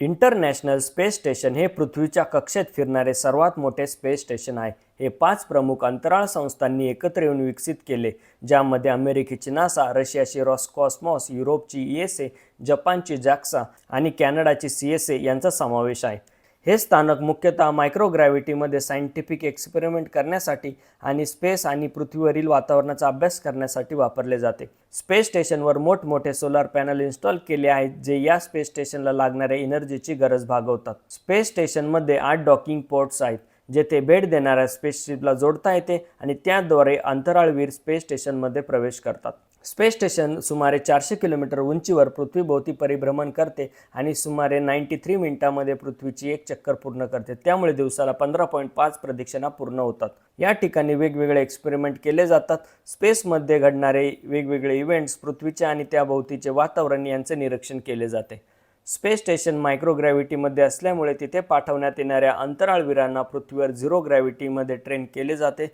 International space station हे पृथ्वीच्या कक्षेत फिरणारे सर्वात मोठे स्पेस स्टेशन आहे. हे पाच प्रमुख अंतराळ संस्थांनी एकत्र येऊन विकसित केले ज्यामध्ये अमेरिकेची नासा रशियाची रॉसकॉस्मॉस युरोपची ई एस ए जपानची जॅक्सा आणि कॅनडाची सी एस ए यांचा समावेश आहे. हे स्थानक मुख्यतः मायक्रोग्रॅव्हिटीमध्ये सायंटिफिक एक्सपेरिमेंट करण्यासाठी आणि स्पेस आणि पृथ्वीवरील वातावरणाचा अभ्यास करण्यासाठी वापरले जाते. स्पेस स्टेशनवर मोठमोठे सोलार पॅनल इन्स्टॉल केले आहेत जे या स्पेस स्टेशनला लागणाऱ्या एनर्जीची गरज भागवतात. स्पेस स्टेशनमध्ये आठ डॉकिंग पोर्ट्स आहेत. जेथे भेट देणाऱ्या स्पेसशिपला जोडता येते आणि त्याद्वारे अंतराळवीर स्पेस स्टेशनमध्ये प्रवेश करतात. स्पेस स्टेशन सुमारे चारशे किलोमीटर उंचीवर पृथ्वीभोवती परिभ्रमण करते आणि सुमारे नाईन्टी थ्री मिनिटांमध्ये पृथ्वीची एक चक्कर पूर्ण करते. त्यामुळे दिवसाला पंधरा पॉईंट पाच प्रदक्षिणा पूर्ण होतात. या ठिकाणी वेगवेगळे एक्सपेरिमेंट केले जातात. स्पेसमध्ये घडणारे वेगवेगळे इव्हेंट्स पृथ्वीचे आणि त्याभोवतीचे वातावरण यांचे निरीक्षण केले जाते. स्पेस स्टेशन मायक्रोग्रॅव्हिटीमध्ये असल्यामुळे तिथे पाठवण्यात येणाऱ्या अंतराळवीरांना पृथ्वीवर झिरो ग्रॅव्हिटीमध्ये ट्रेन केले जाते.